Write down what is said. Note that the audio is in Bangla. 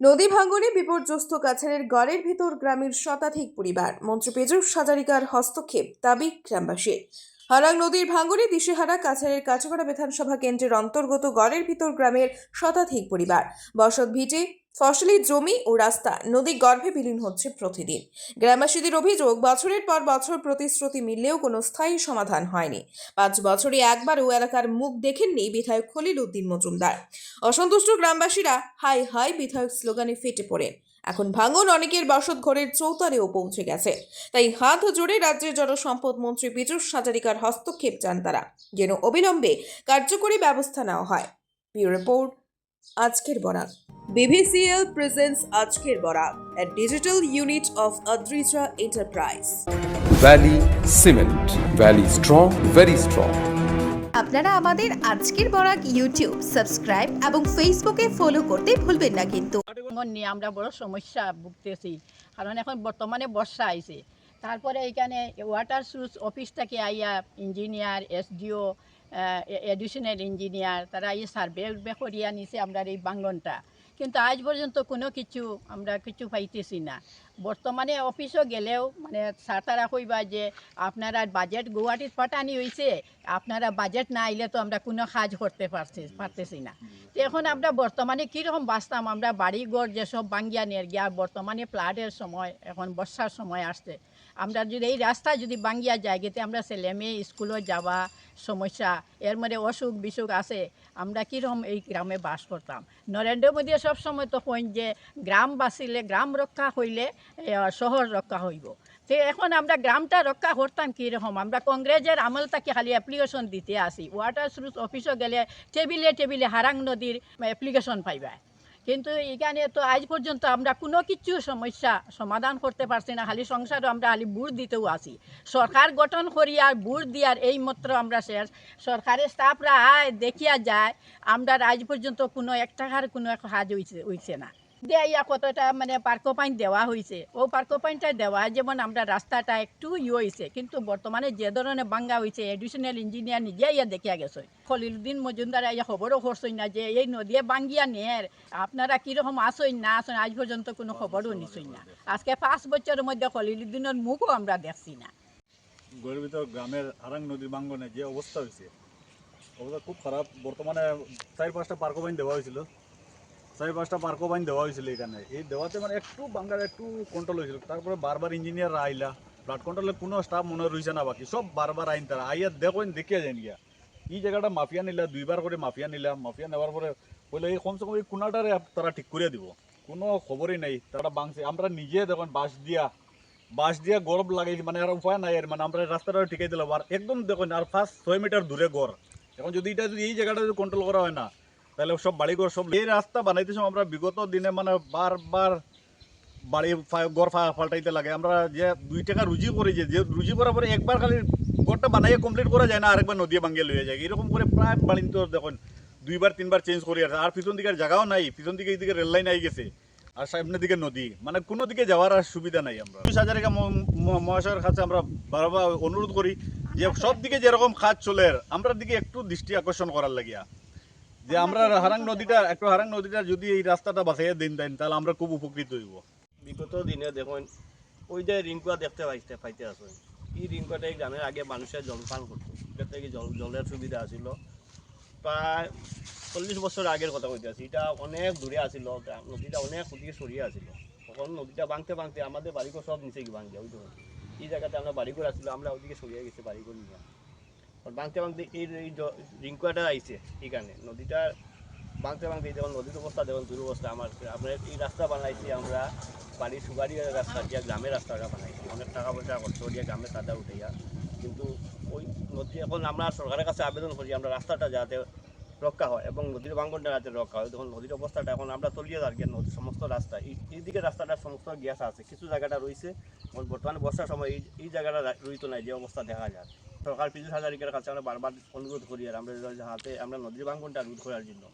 নদী ভাঙ্গনে বিপর্যস্ত কাছাড়ের গড়ের ভেতর গ্রামের শতাধিক পরিবার। মন্ত্রী পেজুর সাজারিকার হস্তক্ষেপ, দাবি গ্রামবাসীর। হারাং নদীর ভাঙ্গনে দিশেহারা কাছাড়ের কাছাপাড়া বিধানসভা কেন্দ্রের অন্তর্গত গড়ের ভিতর গ্রামের শতাধিক পরিবার। বসত ভিটে ফসলি জমি ও রাস্তা নদী গর্ভে বিলীন হচ্ছে প্রতিদিন। গ্রামবাসীদের অভিযোগ, বছরের পর বছর প্রতিশ্রুতি মিললেও কোনো স্থায়ী সমাধান হয়নি। পাঁচ বছরে একবারও এলাকার মুখ দেখেননি বিধায়ক খলিল উদ্দিন মজুমদার। অসন্তুষ্ট গ্রামবাসীরা, হাই হাই বিধায়ক স্লোগানে ফেটে পড়ে। এখন ভাঙন অনেকের বসত ঘরের চৌতারেও পৌঁছে গেছে। তাই হাত জোড়ে রাজ্যের জনসম্পদ মন্ত্রী পীযূষ হাজারিকার হস্তক্ষেপ চান তারা, যেন অবিলম্বে কার্যকরী ব্যবস্থা নেওয়া হয়। রিপোর্ট আজকের বরাক বিভিসিএল প্রেজেন্স আজকের Barak a digital unit of Adrija Enterprise. Valley Cement. Valley strong very strong. আপনারা আমাদের আজকের বরাক ইউটিউব সাবস্ক্রাইব এবং ফেসবুকে ফলো করতে ভুলবেন না কিন্তু নিয়ে আমরা বড় সমস্যা ভুগতেছি কারণ এখন বর্তমানে বর্ষা আইছে তারপরে এখানে ওয়াটার সোর্স অফিস থেকে আইয়া ইঞ্জিনিয়ার এসডিও এডিশনাল ইঞ্জিনিয়ার তারা এই সার্ভে উর্ভে করিয়া নিছে আমরা এই বাঙ্গনটা। কিন্তু আজ পর্যন্ত কোনো কিছু আমরা কিছু পাইতেছি না। বর্তমানে অফিসও গেলেও মানে স্যার তারা কইবা যে, আপনারা বাজেট গুয়াহাটির পাঠানি হয়েছে আপনারা বাজেট না আইলে তো আমরা কোনো কাজ করতে পারছি পারতেছি না। তো এখন আমরা বর্তমানে কীরকম বাঁচতাম? আমরা বাড়ি ঘর যেসব বাঙ্গিয়া নিয়ে গিয়া বর্তমানে ফ্লাডের সময়, এখন বর্ষার সময় আসছে। আমরা যদি এই রাস্তা যদি বাঙ্গিয়া যায় গেতে আমরা ছেলে মেয়ে স্কুলে যাওয়া সমস্যা। এর মধ্যে অসুখ বিসুখ আছে, আমরা কীরকম এই গ্রামে বাস করতাম? নরেন্দ্র মোদী সব সময় তো কইন যে, গ্রাম বাঁচিলে গ্রাম রক্ষা হইলে শহর রক্ষা হইব। তো এখন আমরা গ্রামটা রক্ষা করতাম কীরকম? আমরা কংগ্রেসের আমল থেকে খালি অ্যাপ্লিকেশন দিতে আসি। ওয়াটার সোর্স অফিসও গেলে টেবিলে টেবিলে হারাং নদীর অ্যাপ্লিকেশন পাইবা। কিন্তু এখানে তো আজ পর্যন্ত আমরা কোনো কিছু সমস্যা সমাধান করতে পারছি না, খালি সংসারও আমরা খালি বুট দিতেও আসি সরকার গঠন করি আর বুট দিয়ার এই মাত্র আমরা শেষ। সরকারের স্টাফরা আয় দেখিয়া যায়, আমরা আজ পর্যন্ত কোনো এক টাকার কোনো এক হইছে হইছে না। দেয়া কতটা মানে পার্কো পাইন দেওয়া হয়েছে ও পার্কো পাইনটা দেওয়া যেমন আমরা রাস্তাটা একটু ইয়ে হয়েছে কিন্তু বর্তমানে যে ধরনের বাঙ্গা হয়েছে এডিশনাল ইঞ্জিনিয়ার নিজে ইয়া দেখিয়া গেছে। খলিলুদ্দিন মজুমদার ইয়া খবরও করছই না যে এই নদীয়ে বাঙ্গিয়া নের আপনারা কীরকম আসই না আসেন আজ পর্যন্ত কোনো খবরও নিছই না। আজকে পাঁচ বছরের মধ্যে খলিলুদ্দিনের মুখও আমরা দেখছি না। গর্বিত গ্রামের আরাং নদীর বাঙ্গনে যে অবস্থা হয়েছে অবস্থা খুব খারাপ। বর্তমানে চার পাঁচটা পার্কো বাইন দেওয়া হয়েছিল চার পাঁচটা পার্কো বাইন দেওয়া হয়েছিল এখানে। এই দেওয়াতে মানে একটু বাঙ্গার, একটু কন্ট্রোল হয়েছিল। তারপরে বারবার ইঞ্জিনিয়াররা আইলা। ফ্লাড কন্ট্রোলের কোনো স্টাফ মনে রয়েছে না বাকি। সব বারবার আইন তারা। আইয়া দেখেন দেখিয়া যান গিয়া। এই জায়গাটা মাফিয়া নিলা, দুইবার করে মাফিয়া নিলা। মাফিয়া নেওয়ার পরে বলে এই কমসে কম এই কোনাটারে তারা ঠিক করে দিব। কোনো খবরই নাই। তারা বাংছে আমরা নিজে দেখুন বাঁশ দিয়া বাঁশ দিয়া গরম লাগাইছি। মানে আর উপায় নাই আর মানে আমরা রাস্তাটা ঠিকাই দিলাম। আর একদম দেখুন আর ফার্স্ট ছয় মিটার দূরে গড়। এখন যদি এটা যদি এই জায়গাটা যদি কন্ট্রোল করা হয় না তাহলে সব বাড়িঘর সব এই রাস্তা বানাইতে সময় আমরা বিগত দিনে মানে বারবার বাড়ি ফা- ঘর ফা- পাল্টাইতে লাগে। আমরা যে দুই টাকা রুজি করি যে রুজি করার পরে একবার খালি ঘরটা বানাইয়ে কমপ্লিট করা যায় না, আরেকবার নদী ভাঙ্গে লইয়া যায়। এরকম করে প্রায় বাড়ি তো দেখুন, দুইবার, তিনবার চেঞ্জ করে আছে আর পিছন দিকে জায়গাও নাই, পিছন দিকে এইদিকে রেল লাইন আই গেছে, আর সামনের দিকে নদী। মানে কোনো দিকে যাওয়ার আর সুবিধা নাই আমরা। দুই হাজারিকা মহাশয়ের কাছে আমরা বারবার অনুরোধ করি যে, সব দিকে যেরকম কাজ চলে, আমরা দিকে একটু দৃষ্টি আকর্ষণ করার লাগিয়া। যে আমরা হারাং নদীটা, একটু হারাং নদীটা যদি এই রাস্তাটা বাঁচাইয়া দিন দেন, তাহলে আমরা খুব উপকৃত হইব। বিগত দিনে দেখুন, ওই যে রিঙ্কুয়া দেখতে পাইতে পাইতে আসুন এই রিঙ্কুয়াটা এই গ্রামের আগে মানুষের জলপান করতো। এটা থেকে জল জলের সুবিধা আছিল। প্রায় চল্লিশ বছর আগের কথা কইতে আছি। এটা অনেক দূরে গ্রাম- নদীটা অনেক ওদিকে সরিয়ে আছিল। তখন নদীটা ভাঙতে ভাঙতে আমাদের বাড়িঘর সব নিচে কি ভাঙছে ওই ধরুন এই জায়গাতে আমরা বাড়িঘর আসছিল আমরা ওদিকে সরিয়ে গেছি বাড়িঘর নিয়ে। ভাঙতে ভাঙতে এই রিঙ্কুয়াটা আইছে এখানে নদীটা বাংতে বাংতে যেমন নদীর অবস্থা দেখুন দুরবস্থা আমার আমরা এই রাস্তা বানাইছি আমরা বাড়ির সুগারি রাস্তা দিয়া গ্রামের রাস্তাটা বানাইছি অনেক টাকা পয়সা খরচ দিয়ে গ্রামের সাদা উঠাইয়া কিন্তু ওই নদী এখন আমরা সরকারের কাছে আবেদন করি আমরা রাস্তাটা যাতে রক্ষা হয় এবং নদীর ভাঙ্গনটা যাতে রক্ষা হয়। তখন নদীর অবস্থাটা এখন আমরা তলিয়ে দাঁড়িয়ে নদীর সমস্ত রাস্তা, এই এইদিকে রাস্তাটা সমস্ত গ্যাস আছে। কিছু জায়গাটা রয়েছে বর্তমানে বর্ষার সময় এই এই জায়গাটা রইতো নাই, যে অবস্থা দেখা যায়। সরকার পিছু হাজারিকার কাছে আমরা বারবার অনুরোধ করি আর আমরা হাতে আমরা নদীর ভাঙ্গনটা রোধ করার জন্য।